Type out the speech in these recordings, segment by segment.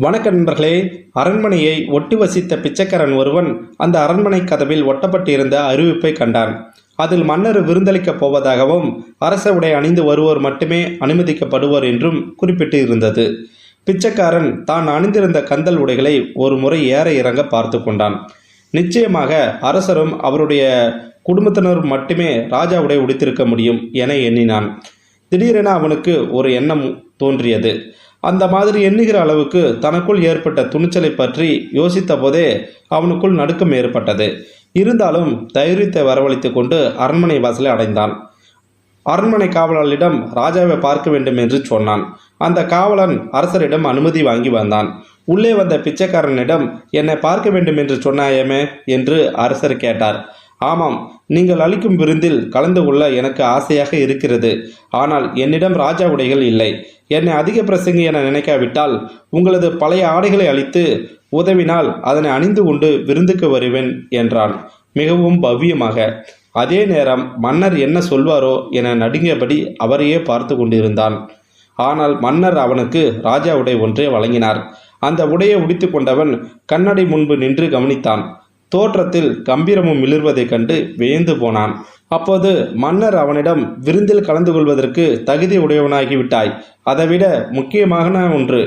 வணக்க நண்பர்களே. அரண்மனையை ஒட்டி வசித்த பிச்சைக்காரன் ஒருவன் அந்த அரண்மனை கதவில் ஒட்டப்பட்டிருந்த அறிவிப்பை கண்டான். அதில் மன்னர் விருந்தளிக்கப் போவதாகவும் அரச உடை அணிந்து வருவோர் மட்டுமே அனுமதிக்கப்படுவர் என்றும் குறிப்பிட்டு இருந்தது பிச்சைக்காரன் தான் அணிந்திருந்த கந்தல் உடைகளை ஒரு முறை ஏற இறங்க பார்த்து கொண்டான். நிச்சயமாக அரசரும் அவருடைய குடும்பத்தினரும் மட்டுமே ராஜா உடை உடுத்திருக்க முடியும் என எண்ணினான். திடீரென அவனுக்கு ஒரு எண்ணம் தோன்றியது. அந்த மாதிரி எண்ணுகிற அளவுக்கு தனக்குள் ஏற்பட்ட துணிச்சலை பற்றி யோசித்த போதே அவனுக்குள் நடுக்கம் ஏற்பட்டது. இருந்தாலும் தைரியத்தை வரவழைத்து கொண்டு அரண்மனை வாசலை அடைந்தான். அரண்மனை காவலரிடம் ராஜாவை பார்க்க வேண்டும் என்று சொன்னான். அந்த காவலன் அரசரிடம் அனுமதி வாங்கி வந்தான். உள்ளே வந்த பிச்சைக்காரனிடம் என்னை பார்க்க வேண்டும் என்று சொன்னாயமே? என்று அரசர் கேட்டார். ஆமாம் நீங்கள் அளிக்கும் விருந்தில் கலந்து கொள்ள எனக்கு ஆசையாக இருக்கிறது. ஆனால் என்னிடம் ராஜா உடைகள் இல்லை. என்னை அதிக பிரசங்கி என நினைக்காவிட்டால் உங்களது பழைய ஆடைகளை அளித்து உதவினால் அதனை அணிந்து கொண்டு விருந்துக்கு வருவேன் என்றான். மிகவும் பவ்யமாக. அதே நேரம் மன்னர் என்ன சொல்வாரோ என நடுங்கியபடி அவரையே பார்த்து கொண்டிருந்தான். ஆனால் மன்னர் அவனுக்கு ராஜா உடை ஒன்றே வழங்கினார். அந்த உடையை உடித்து கொண்டவன் கண்ணாடி முன்பு நின்று கவனித்தான். தோற்றத்தில் கம்பீரமும் மிளிர்வதைக் கண்டு வியந்து போனான். அப்போது மன்னர் அவனிடம் விருந்தில் கலந்து கொள்வதற்கு தகுதி உடையவனாகிவிட்டாய் அதைவிட முக்கியமான ஒன்று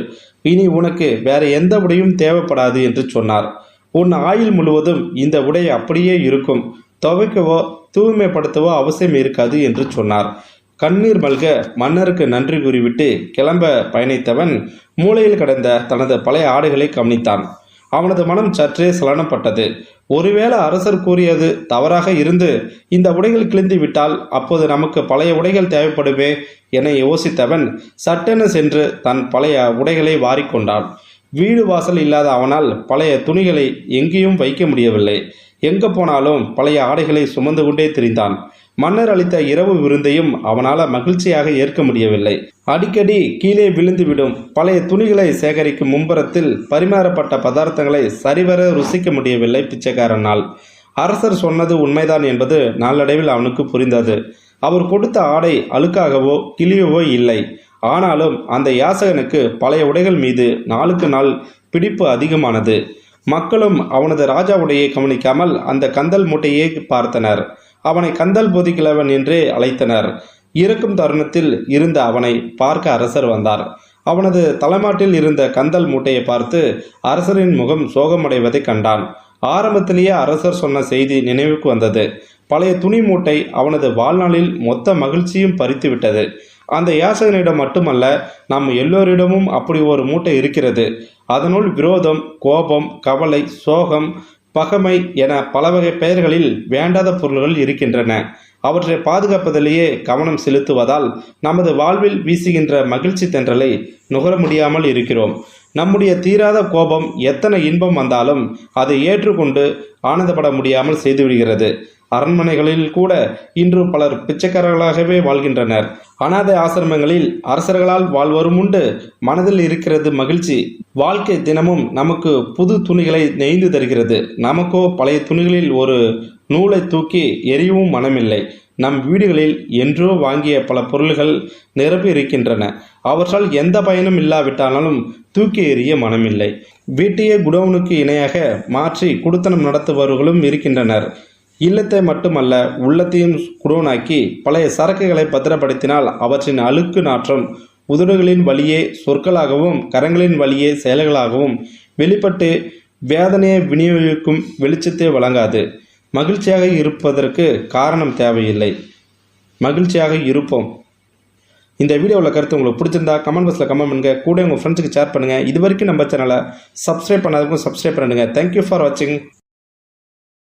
இனி உனக்கு வேற எந்த உடையும் தேவைப்படாது என்று சொன்னார். உன் ஆயுள் முழுவதும் இந்த உடை அப்படியே இருக்கும். துவைக்கவோ தூய்மைப்படுத்தவோ அவசியம் இருக்காது என்று சொன்னார். கண்ணீர் மல்க மன்னருக்கு நன்றி கூறிவிட்டு கிளம்ப பயணித்தவன் மூலையில் கடந்த தனது பழைய ஆடைகளை கவனித்தான். அவனது மனம் சற்றே சலனப்பட்டது. ஒருவேளை அரசர் கூறியது தவறாக இருந்து இந்த உடைகள் கிழிந்து விட்டால் அப்போது நமக்கு பழைய உடைகள் தேவைப்படுமே என யோசித்தவன் சட்டென சென்று தன் பழைய உடைகளை வாரிக்கொண்டான் வீடு வாசல் இல்லாத அவனால் பழைய துணிகளை எங்கேயும் வைக்க முடியவில்லை. எங்க போனாலும் பழைய ஆடைகளை சுமந்து கொண்டே திரிந்தான். மன்னர் அளித்த இரவு விருந்தையும் அவனால் மகிழ்ச்சியாக ஏற்க முடியவில்லை. அடிக்கடி கீழே விழுந்துவிடும். பழைய துணிகளை சேகரிக்கும் மும்பரத்தில் பரிமாறப்பட்ட பதார்த்தங்களை சரிவர ருசிக்க முடியவில்லை பிச்சைக்காரனால். அரசர் சொன்னது உண்மைதான் என்பது நாளடைவில் அவனுக்கு புரிந்தது. அவர் கொடுத்த ஆடை அழுக்காகவோ கிளியவோ இல்லை. ஆனாலும் அந்த யாசகனுக்கு பழைய உடைகள் மீது நாளுக்கு நாள் பிடிப்பு அதிகமானது. மக்களும் அவனது ராஜா உடையை கவனிக்காமல் அந்த கந்தல் மூட்டையே பார்த்தனர். அவனை கந்தல் பொதிக்கிழவன் என்றே அழைத்தனர். இறக்கும் தருணத்தில் இருந்த அவனை பார்க்க அரசர் வந்தார். அவனது தலைமாட்டில் இருந்த கந்தல் மூட்டையை பார்த்து அரசரின் முகம் சோகமடைவதை கண்டான். ஆரம்பத்திலேயே அரசர் சொன்ன செய்தி நினைவுக்கு வந்தது. பழைய துணி மூட்டை அவனது வாழ்நாளில் மொத்த மகிழ்ச்சியும் பறித்துவிட்டது அந்த யாசகனிடம் மட்டுமல்ல நம் எல்லோரிடமும் அப்படி ஒரு மூட்டை இருக்கிறது. அதனுள் விரோதம் கோபம் கவலை சோகம் பகமை என பல வகை பெயர்களில் வேண்டாத பொருள்கள் இருக்கின்றன. அவற்றை பாதுகாப்பதிலேயே கவனம் செலுத்துவதால் நமது வாழ்வில் வீசுகின்ற மகிழ்ச்சி தென்றலை நுகர முடியாமல் இருக்கிறோம். நம்முடைய தீராத கோபம் எத்தனை இன்பம் வந்தாலும் அதை ஏற்றுக்கொண்டு ஆனந்தப்பட முடியாமல் செய்துவிடுகிறது அரண்மனைகளில் கூட இன்று பலர் பிச்சைக்காரர்களாகவே வாழ்கின்றனர். அனாதை ஆசிரமங்களில் அரசர்களால் வாழ்வரும் உண்டு. மனதில் இருக்கிறது மகிழ்ச்சி. வாழ்க்கை தினமும் நமக்கு புது துணிகளை நெய்ந்து தருகிறது. நமக்கோ பழைய துணிகளில் ஒரு நூலை தூக்கி எரியவும் மனமில்லை. நம் வீடுகளில் என்றோ வாங்கிய பல பொருள்கள் நிரப்பி இருக்கின்றன. அவற்றால் எந்த பயனும் இல்லாவிட்டாலும் தூக்கி எறிய மனமில்லை. வீட்டையே குடோனுக்கு இணையாக மாற்றி குடுத்தனம் நடத்துபவர்களும் இருக்கின்றனர். இல்லத்தை மட்டுமல்ல உள்ளத்தையும் குடோனாக்கி பழைய சரக்குகளை பத்திரப்படுத்தினால் அவற்றின் அழுக்கு நாற்றம் உதடுகளின் வழியே சொற்களாகவும் கரங்களின் வழியே செயல்களாகவும் வெளிப்பட்டு வேதனையை விநியோகிக்கும் வெளிச்சத்தை வழங்காது. மகிழ்ச்சியாக இருப்பதற்கு காரணம் தேவையில்லை. மகிழ்ச்சியாக இருப்போம். இந்த வீடியோவில் கருத்து உங்களுக்கு பிடிச்சிருந்தா கமெண்ட் பாக்ஸில் கமெண்ட் பண்ணுங்கள் கூட உங்கள் ஃப்ரெண்ட்ஸுக்கு ஷேர் பண்ணுங்கள் இது வரைக்கும் நம்ம சேனலை சப்ஸ்கிரைப் பண்ணாதவங்க சப்ஸ்கிரைப் பண்ணுங்கள் தேங்க்யூ ஃபார் வாட்சிங்